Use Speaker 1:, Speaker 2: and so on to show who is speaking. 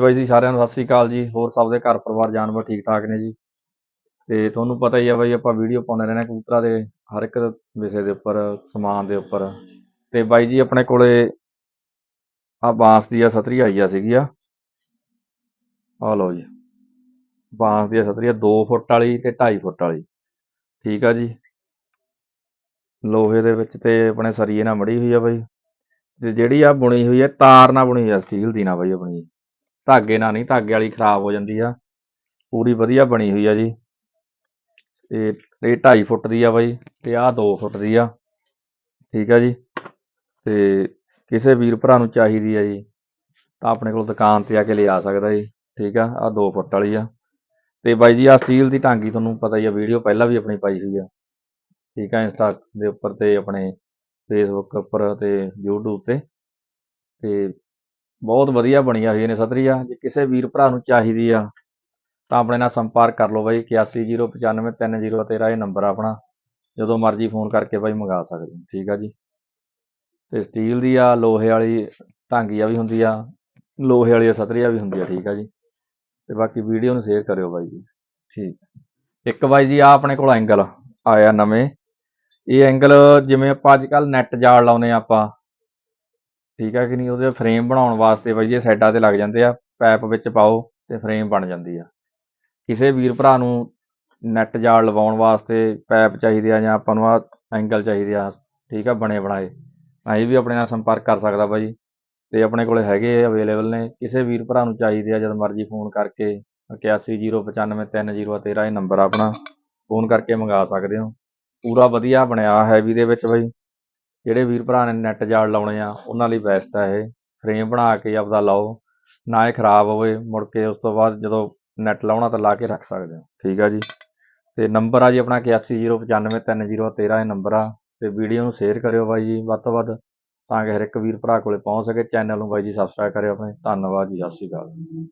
Speaker 1: ਬਾਈ ਜੀ, ਸਾਰਿਆਂ ਨੂੰ ਸਤਿ ਸ੍ਰੀ ਅਕਾਲ ਜੀ। ਹੋਰ ਸਭ ਦੇ ਘਰ ਪਰਿਵਾਰ, ਜਾਨਵਰ ਠੀਕ ਠਾਕ ਨੇ ਜੀ? ਤੇ ਤੁਹਾਨੂੰ ਪਤਾ ਹੀ ਆ ਬਾਈ, ਆਪਾਂ ਵੀਡੀਓ ਪਾਉਂਦੇ ਰਹਿੰਦੇ ਹਾਂ ਕਬੂਤਰਾਂ ਦੇ, ਹਰ ਇੱਕ ਵਿਸ਼ੇ ਦੇ ਉੱਪਰ, ਸਮਾਨ ਦੇ ਉੱਪਰ। ਤੇ ਬਾਈ ਜੀ, ਆਪਣੇ ਕੋਲੇ ਆ ਬਾਂਸ ਦੀ ਆ ਸਤਰੀ ਆਈ ਆ ਸੀਗੀ ਆ। ਆ ਲਓ ਜੀ। ਬਾਂਸ ਦੀ ਆ ਸਤਰੀ ਆ 2 ਫੁੱਟ ਵਾਲੀ ਤੇ 2.5 ਫੁੱਟ ਵਾਲੀ। ਠੀਕ ਆ ਜੀ। ਲੋਹੇ ਦੇ ਵਿੱਚ ਤੇ ਆਪਣੇ ਸਰੀਏ ਨਾਲ ਮੜੀ ਹੋਈ ਆ ਬਾਈ। ਤੇ ਜਿਹੜੀ ਆ ਬੁਣੀ ਹੋਈ ਆ, ਤਾਰ ਨਾਲ ਬੁਣੀ ਹੋਈ ਆ ਸਟੀਲ ਦੀ ਨਾਲ ਬਾਈ ਆਪਣੀ। ਧਾਗੇ ਨਾਲ ਨਹੀਂ, ਧਾਗੇ ਵਾਲੀ ਖਰਾਬ ਹੋ ਜਾਂਦੀ ਆ। ਪੂਰੀ ਵਧੀਆ ਬਣੀ ਹੋਈ ਆ ਜੀ। ਤੇ ਇਹ 2.5 ਫੁੱਟ ਦੀ ਆ ਬਾਈ ਤੇ ਆਹ 2 ਫੁੱਟ ਦੀ ਆ। ਠੀਕ ਆ ਜੀ। ਤੇ ਕਿਸੇ ਵੀਰ ਭਰਾ ਨੂੰ ਚਾਹੀਦੀ ਆ ਜੀ। ਤਾਂ ਆਪਣੇ ਕੋਲ ਦੁਕਾਨ ਤੇ ਆ ਕੇ ਲਿਆ ਸਕਦਾ ਜੀ। ਠੀਕ ਆ, ਆਹ 2 ਫੁੱਟ ਵਾਲੀ ਆ। ਤੇ ਬਾਈ ਜੀ ਆ ਸਟੀਲ ਦੀ ਟਾਂਗੀ ਤੁਹਾਨੂੰ ਪਤਾ ਹੀ ਆ, ਵੀਡੀਓ ਪਹਿਲਾਂ ਵੀ ਆਪਣੀ ਪਾਈ ਹੋਈ ਆ। ਠੀਕ ਆ, ਇੰਸਟਾ ਦੇ ਉੱਪਰ ਤੇ ਆਪਣੇ ਫੇਸਬੁੱਕ ਉੱਪਰ ਤੇ YouTube ਤੇ। ਤੇ ਬਹੁਤ ਵਧੀਆ ਬਣੀਆਂ ਹੋਈਆਂ ਨੇ ਸਤਰੀਆ ਜੇ ਕਿਸੇ ਵੀਰ ਭਰਾ ਨੂੰ ਚਾਹੀਦੀ ਆ, ਤਾਂ ਆਪਣੇ ਨਾਲ ਸੰਪਰਕ ਕਰ ਲਓ ਬਾਈ। 81095303 ਇਹ ਨੰਬਰ ਆਪਣਾ। ਜਦੋਂ ਮਰਜ਼ੀ ਫੋਨ ਕਰਕੇ ਬਾਈ ਮੰਗਾ ਸਕਦੇ ਹੋ। ਠੀਕ ਆ ਜੀ। ਤੇ ਸਟੀਲ ਦੀ ਆ, ਲੋਹੇ ਵਾਲੀ ਢਾਂਗੀਆ ਵੀ ਹੁੰਦੀ ਆ। ਲੋਹੇ ਵਾਲੀ ਸਤਰੀਆ ਵੀ ਹੁੰਦੀ ਆ ਠੀਕ ਆ ਜੀ। ਤੇ ਬਾਕੀ ਵੀਡੀਓ ਨੂੰ ਸ਼ੇਅਰ ਕਰਿਓ ਬਾਈ ਜੀ। ਠੀਕ। ਇੱਕ ਬਾਈ ਜੀ ਆ ਆਪਣੇ ਕੋਲ ਐਂਗਲ ਆਇਆ ਨਵੇਂ। ਇਹ ਐਂਗਲ ਜਿਵੇਂ ਆਪਾਂ ਅੱਜ ਕੱਲ ਨੈਟ ਜਾਲ ਲਾਉਨੇ ਆ ਆਪਾਂ। ਠੀਕ ਆ ਕਿ ਨਹੀਂ? ਉਹਦੇ ਫਰੇਮ ਬਣਾਉਣ ਵਾਸਤੇ ਬਾਈ ਜੀ ਇਹ ਸਾਈਡਾਂ ਤੇ ਲੱਗ ਜਾਂਦੇ ਆ ਪੈਪ ਵਿੱਚ ਪਾਓ ਤੇ ਫਰੇਮ ਬਣ ਜਾਂਦੀ ਆ। ਕਿਸੇ ਵੀਰ ਭਰਾ ਨੂੰ ਨੈਟ ਜਾਲ ਲਵਾਉਣ ਵਾਸਤੇ ਪੈਪ ਚਾਹੀਦੇ ਆ ਜਾਂ ਆਪਾਂ ਨੂੰ ਆ ਐਂਗਲ ਚਾਹੀਦੇ ਆ, ਠੀਕ ਆ, ਬਣੇ ਬਣਾਏ। ਤਾਂ ਇਹ ਵੀ ਆਪਣੇ ਨਾਲ ਸੰਪਰਕ ਕਰ ਸਕਦਾ ਬਾਈ ਤੇ ਆਪਣੇ ਕੋਲੇ ਹੈਗੇ ਅਵੇਲੇਬਲ ਨੇ। ਕਿਸੇ ਵੀਰ ਭਰਾ ਨੂੰ ਚਾਹੀਦੇ ਆ ਜਦ ਮਰਜ਼ੀ ਫੋਨ ਕਰਕੇ 81095303 ਇਹ ਨੰਬਰ ਆਪਣਾ। ਫੋਨ ਕਰਕੇ ਮੰਗਾ ਸਕਦੇ ਹੋ। ਪੂਰਾ ਵਧੀਆ ਬਣਿਆ ਹੈਵੀ ਦੇ ਵਿੱਚ ਬਾਈ। ਜਿਹੜੇ ਵੀਰ ਭਰਾ ਨੇ ਨੈਟ ਜਾਲ ਲਾਉਣੇ ਆ, ਉਹਨਾਂ ਲਈ ਬੈਸਟ ਆ ਇਹ। ਫਰੇਮ ਬਣਾ ਕੇ ਆਪਦਾ ਲਾਓ, ਨਾ ਇਹ ਖਰਾਬ ਹੋਵੇ, ਮੁੜ ਕੇ ਉਸ ਤੋਂ ਬਾਅਦ ਜਦੋਂ ਨੈਟ ਲਾਉਣਾ ਤਾਂ ਲਾ ਕੇ ਰੱਖ ਸਕਦੇ ਹੋ। ਠੀਕ ਆ ਜੀ? ਤੇ ਨੰਬਰ ਆ ਜੀ ਆਪਣਾ 81095303 ਇਹ ਨੰਬਰ ਆ। ਤੇ ਵੀਡੀਓ ਨੂੰ ਸ਼ੇਅਰ ਕਰਿਓ ਬਾਈ ਜੀ, ਵੱਧ ਤੋਂ ਵੱਧ, ਤਾਂ ਕਿ ਹਰ ਇੱਕ ਵੀਰ ਭਰਾ ਕੋਲੇ ਪਹੁੰਚ ਸਕੇ। ਚੈਨਲ ਨੂੰ ਬਾਈ ਜੀ ਸਬਸਕ੍ਰਾਈਬ ਕਰਿਓ ਆਪਣੇ। ਧੰਨਵਾਦ ਜੀ, ਸਤਿ ਸ਼੍ਰੀ ਅਕਾਲ।